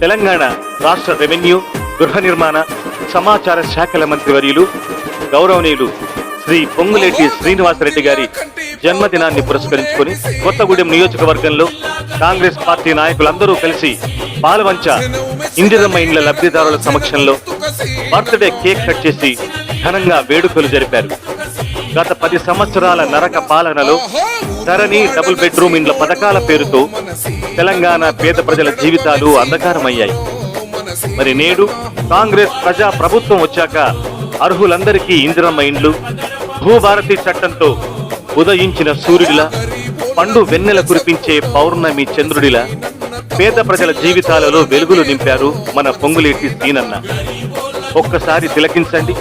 తెలంగాణ రాష్ట్ర రెవెన్యూ గృహ నిర్మాణ సమాచార శాఖల మంత్రివర్యులు గౌరవనీయులు శ్రీ పొంగులేటి శ్రీనివాసరెడ్డి గారి జన్మదినాన్ని పురస్కరించుకొని కొత్తగూడెం నియోజకవర్గంలో కాంగ్రెస్ పార్టీ నాయకులందరూ కలిసి పాలవంచ ఇందిరమ్మ ఇండ్ల లబ్ధిదారుల సమక్షంలో బర్త్డే కేక్ కట్ చేసి ఘనంగా వేడుకలు జరిపారు. గత పది సంవత్సరాల నరక పాలనలో ధరణి డబుల్ బెడ్రూమ్ ఇండ్ల పథకాల పేరుతో తెలంగాణ పేద ప్రజల జీవితాలు అంధకారమయ్యాయి. మరి నేడు కాంగ్రెస్ ప్రజా ప్రభుత్వం వచ్చాక అర్హులందరికీ ఇందిరమ్మ ఇండ్లు భూభారతి చట్టంతో ఉదయించిన సూర్యుడిలా పండు వెన్నెల కురిపించే పౌర్ణమి చంద్రుడిలా పేద ప్రజల జీవితాలలో వెలుగులు నింపారు మన పొంగులేటి సీనన్న. ఒక్కసారి తిలకించండి.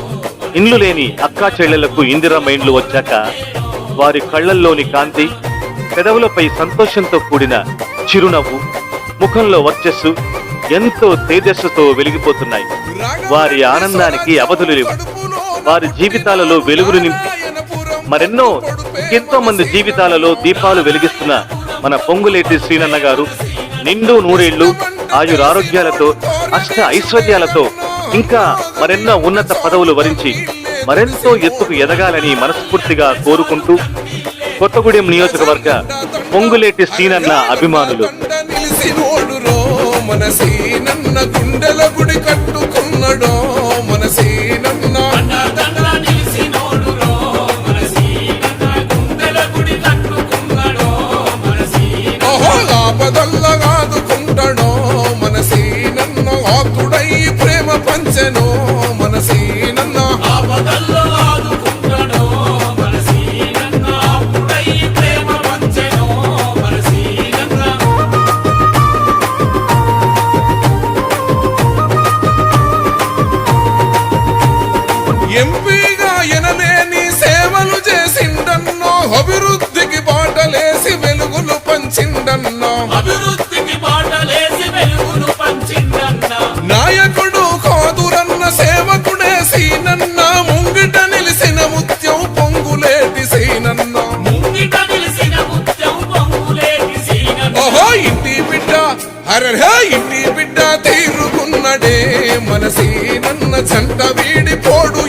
ఇండ్లు లేని అక్కా చెల్లెళ్ళకు ఇందిరమ్మ ఇండ్లు వచ్చాక వారి కళ్ళల్లోని కాంతి పెదవులపై సంతోషంతో కూడిన చిరునవ్వు ముఖంలో వర్చస్సు ఎంతో తేజస్సుతో వెలిగిపోతున్నాయి. వారి ఆనందానికి అవధులు లేవు. వారి జీవితాలలో వెలుగులు నింపి మరెన్నో ఎంతో మంది జీవితాలలో దీపాలు వెలిగిస్తున్న మన పొంగులేటి శ్రీనన్న గారు నిండు నూరేళ్ళు ఆయురారోగ్యాలతో అష్ట ఐశ్వర్యాలతో ఇంకా మరెన్నో ఉన్నత పదవులు వరించి మరెంతో ఎత్తుకు ఎదగాలని మనస్ఫూర్తిగా కోరుకుంటూ కొత్తగూడెం నియోజకవర్గ పొంగులేటి శ్రీనన్న అభిమానులు. మన సీనన్న గుండెల గుడి కట్టుకున్నడో మన సీనన్న ఎంపీగా ఎనలేని సేవలు చేసిండన్నో అభివృద్ధికి బాటలేసి వెలుగులు పంచిండన్నో అభివృద్ధికి బాటలేసి వెలుగును పంచిందన్న. నాయకుడు కాదురన్న సేవకుడే సీనన్న ముంగిట నిలిసిన ముత్యం పొంగులేటి సీనన్న. ముంగిట నిలిసిన ముత్యం పొంగులేటి సీనన్న. ఓహో ఇంటి బిడ్డ అరహే ఇంటి బిడ్డ తీరుకున్నడే మన సీనన్న జంట వీడిపోడు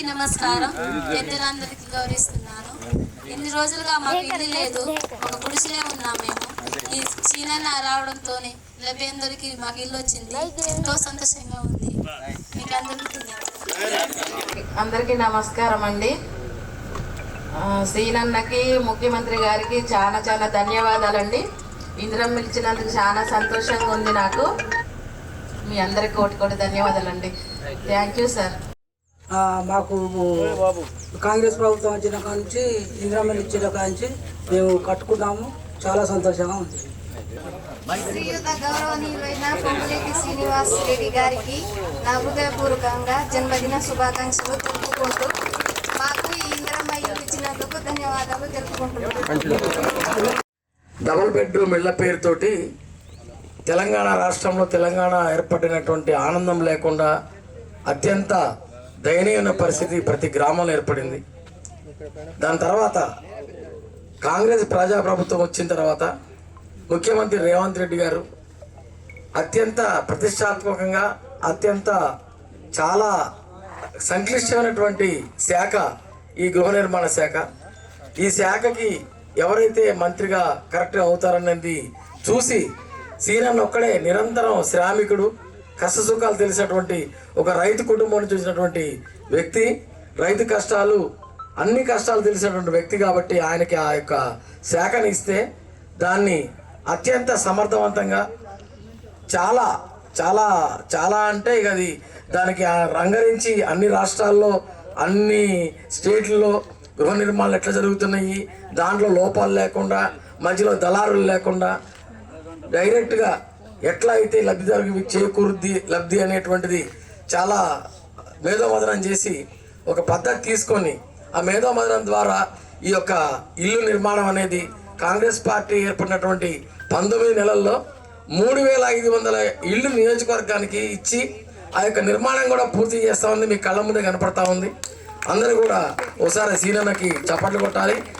అందరికీ నమస్కారం. పెద్దలందరికీ గౌరవిస్తున్నాను. ఎన్ని రోజులుగా మాకు ఇల్లు లేదు. ఒక గుడిసెలే ఉన్నాం మేము. ఈ సీనన్న రావడంతోనే లభ్యందరికి మాకు ఇల్లు వచ్చింది. ఎంతో సంతోషంగా ఉంది. మీకు అందరికీ నమస్కారం అండి. ఆ, శ్రీనన్నకి ముఖ్యమంత్రి గారికి చాలా చాలా ధన్యవాదాలండి. ఇందిరం పిలిచినందుకు చాలా సంతోషంగా ఉంది నాకు. మీ అందరికి కోటి కోటి ధన్యవాదాలండి. Thank you sir. మాకు కాంగ్రెస్ ప్రభుత్వం వచ్చిన కాంచి ఇందిరామని ఇచ్చిన కాంచి మేము కట్టుకున్నాము. చాలా సంతోషంగా ఉంది. శ్రీయుత గౌరవనీయులైన పొంగులేటి శ్రీనివాస్ రెడ్డి గారికి నా హృదయపూర్వకంగా జన్మదిన శుభాకాంక్షలు తెలుపుకుంటూ మాకు ఈ ఇందిరమ్మ ఇల్లు ఇచ్చినందుకు ధన్యవాదాలు తెలుపుకుంటున్నాను డబుల్ బెడ్రూమ్ ఇళ్ళ పేరుతోటి తెలంగాణ రాష్ట్రంలో తెలంగాణ ఏర్పడినటువంటి ఆనందం లేకుండా అత్యంత దయనీయమైన పరిస్థితి ప్రతి గ్రామంలో ఏర్పడింది. దాని తర్వాత కాంగ్రెస్ ప్రజాప్రభుత్వం వచ్చిన తర్వాత ముఖ్యమంత్రి రేవంత్ రెడ్డి గారు అత్యంత ప్రతిష్టాత్మకంగా అత్యంత చాలా సంక్లిష్టమైనటువంటి శాఖ ఈ గృహ నిర్మాణ శాఖ. ఈ శాఖకి ఎవరైతే మంత్రిగా కరెక్ట్గా అవుతారనేది చూసి సీనన్ ఒక్కడే నిరంతరం శ్రామికుడు కష్టసుఖాలు తెలిసినటువంటి ఒక రైతు కుటుంబం నుంచి వచ్చినటువంటి వ్యక్తి రైతు కష్టాలు అన్ని కష్టాలు తెలిసినటువంటి వ్యక్తి కాబట్టి ఆయనకి ఆ యొక్క శాఖని ఇస్తే దాన్ని అత్యంత సమర్థవంతంగా చాలా చాలా చాలా అంటే ఇక అది దానికి ఆ రంగరించి అన్ని రాష్ట్రాల్లో అన్ని స్టేట్లలో గృహ నిర్మాణాలు ఎట్లా జరుగుతున్నాయి దాంట్లో లోపాలు లేకుండా మధ్యలో దళారులు లేకుండా డైరెక్ట్గా ఎట్లా అయితే లబ్ధిదారుకి చేకూరుద్ది లబ్ధి అనేటువంటిది చాలా మేధోమదనం చేసి ఒక పద్ధతి తీసుకొని ఆ మేధోమదనం ద్వారా ఈ యొక్క ఇల్లు నిర్మాణం అనేది కాంగ్రెస్ పార్టీ ఏర్పడినటువంటి పంతొమ్మిది నెలల్లో మూడు వేల ఐదు వందల ఇళ్ళు నియోజకవర్గానికి ఇచ్చి ఆ యొక్క నిర్మాణం కూడా పూర్తి చేస్తా ఉంది. మీ కళ్ళ ముందే కనపడతా ఉంది. అందరూ కూడా ఒకసారి సీనన్నకి చప్పట్లు కొట్టాలి.